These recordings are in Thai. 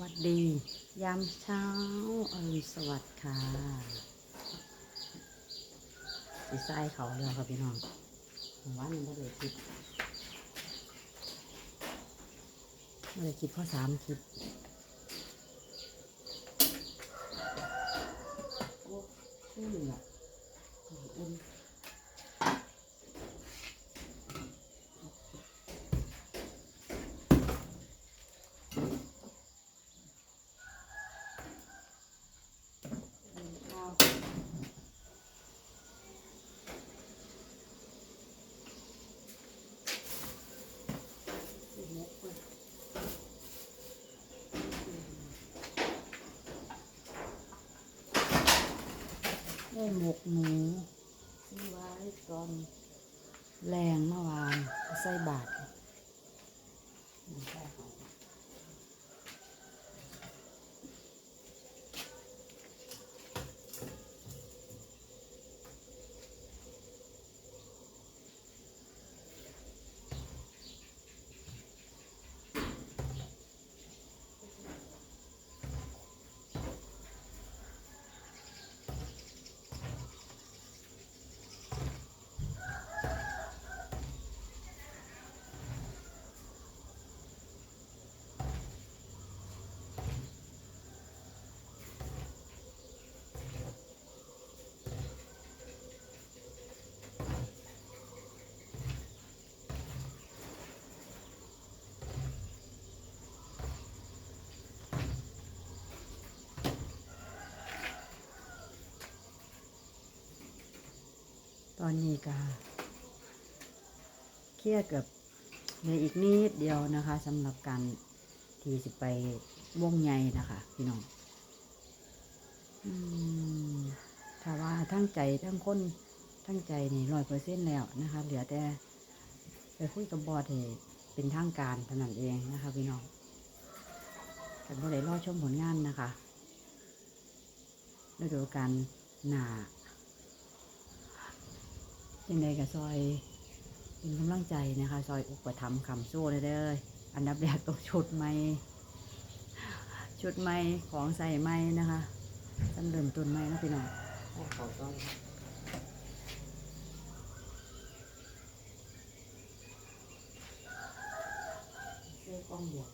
วัสดียามเช้าอรุณสวัสดิ์ค่ะสีไส้เขาแล้วค่ะพี่น้องว่ามันไม่เลยคิดไม่เลยคิดข้อสามคิดโอ้ชื่ออะอุ่น ข้าวสิบเม็ดก่อน ได้หมกหมูซื้อไว้ตอนแรงเมื่อวานใส่บาทมันใส่ข องตอนนี้ก็เครียดเกือบเหลืออีกนิดเดียวนะคะสำหรับการที่สิไปวงใหญ่นะคะพี่น้องอถ้าว่าทั้งใจทั้งคนทั้งใจนี่ร้อยเปอร์เซ็นต์แล้วนะคะ เหลือแต่ไปคุยกับบอสให้เป็นทางการเท่านั้นเองนะคะพี่น้องกันบ่ได้รอชมผลงานนะคะฤดูกาลหนา ยังไงกับซอยเป็นกำลังใจนะคะ ซอยอุปถัมภ์คำสู้เลยเด้ออันดับแรกต้องชุดไม่ชุดไม่ของใส่ไม่นะคะตั้งเริ่มต้นไม่นะพี่น้องขอต้องเสื้อกล้องเดีย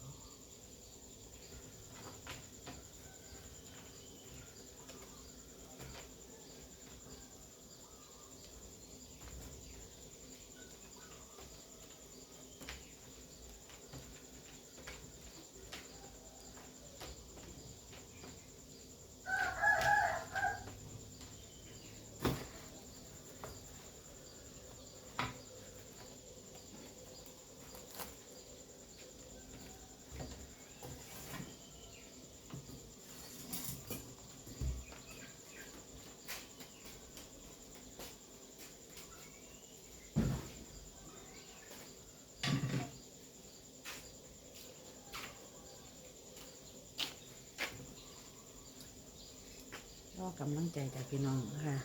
วก็กำลังใจจากพี่น้องนะคะ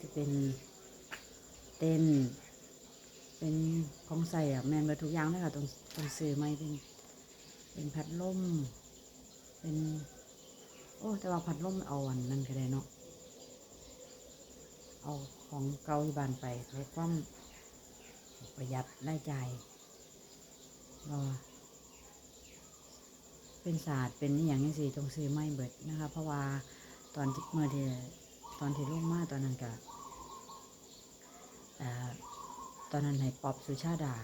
จะเป็นเต้น เป็นของใส่อะแมนไปทุกอย่างเลยค่ะตรงตรงซื้อไม่เป็น เป็นพัดลมเป็น โอ้แต่ว่าพัดลมเอาอันนั่นก็ได้เนาะเอาของเก่าที่บานไปลดความประหยัดรายจ่ายก็เป็นศาสตร์เป็นอย่างนี้สิต้องซื้อไม่เบิดนะคะ เพราะว่า ตอนที่เมื่อที่ตอนที่ลงมาตอนนั้นก็ตอนนั้นให้ปอปสุชาดา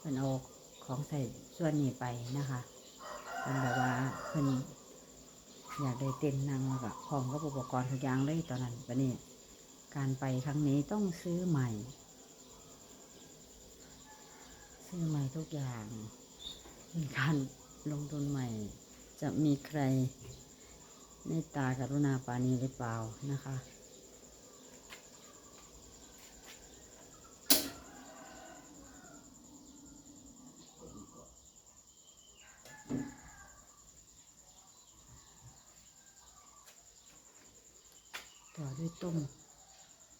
เป็นเอาของใส่ส่วนนี้ไปนะคะเป็นแบบว่าเพิ่นอยากได้เต้นนางแล้วก็ของก็อุปกรณ์ทุกอย่างเลยตอนนั้นปะนี่การไปครั้งนี้ต้องซื้อใหม่ ซื้อใหม่ทุกอย่างเป็นการลงทุนใหม่ จะมีใคร เมตตากรุณาปานีหรือเปล่านะคะ ต่อด้วยต้ม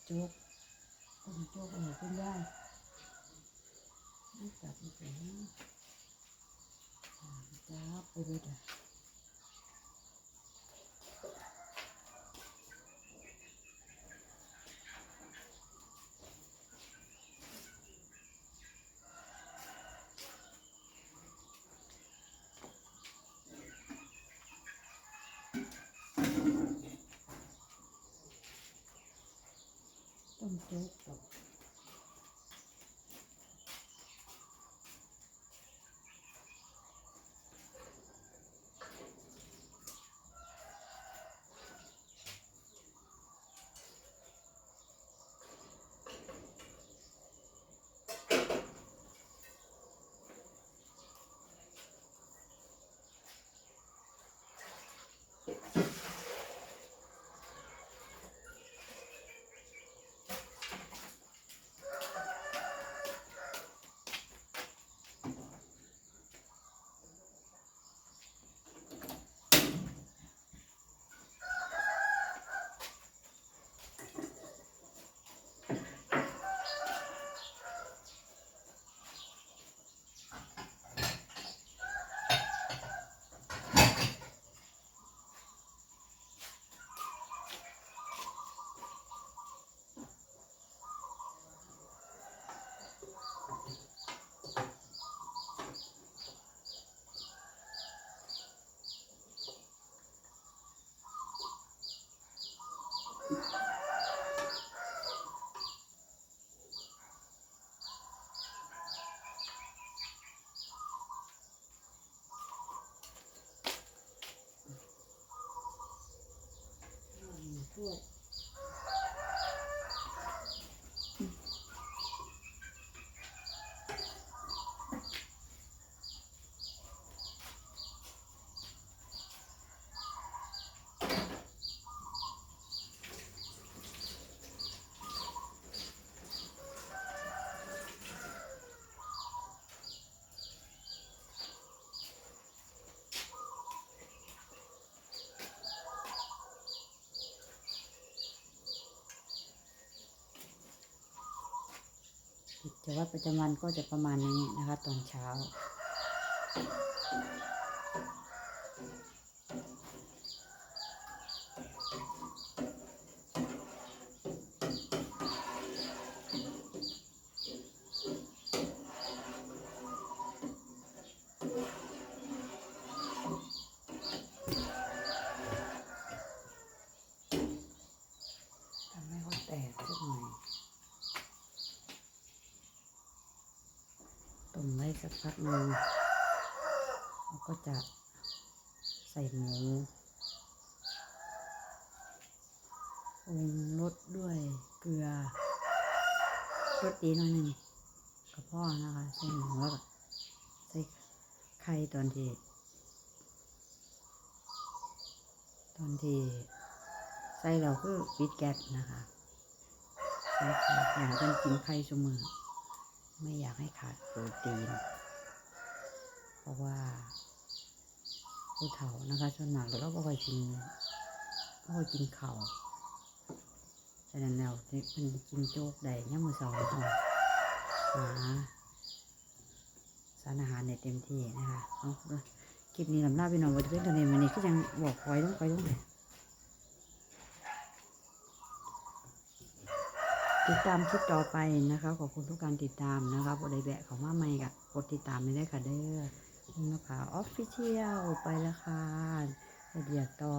โจ๊กต้มโจ๊กอะไรขึ้นได้ไม่จับไม่ใส่นะอ่าจ้าไปเบิดอะ ต้มโจ๊กกั บถ้วย กิจวัตรประจำวันก็จะประมาณนี้นะคะตอนเช้าทำให้เขาแตกสักหน่อย ต้มไว้สักพักหนึ่งแล้วก็จะใส่หมูปรุงรสด้วยเกลือรสดีหน่อยหนึ่งกระเพาะนะคะใส่หมูแล้วก็ใส่ไข่ตอนที่ตอนที่ใส่เราคือปิดแก๊สนะคะใส่ไข่อยากกันกินไข่เสมอ ไม่อยากให้ขาดโปรตีน เพราะว่าผู้เฒ่านะคะส่วนมากเราก็ค่อยกินก็ค่อยกินข้าวฉะนั้นแล้วที่มันกินโจ๊กได้ย่ามมือสององหาสารอาหารในเต็มที่นะคะเอาคลิปนี้ลำลาพี่น้องไว้เพื่ตอนนี้วันนี้ก็ยังบอกคอยต้องคอยต้องเลย ติดตามคลิปต่อไปนะคะ ขอบคุณทุกการติดตามนะคะบทใดแบะเขามาไม่กับกดติดตามไม่ได้ค่ะเด้อคุณนภาออฟฟิเชียลไปแล้วค่ะเดี๋ยวต่อ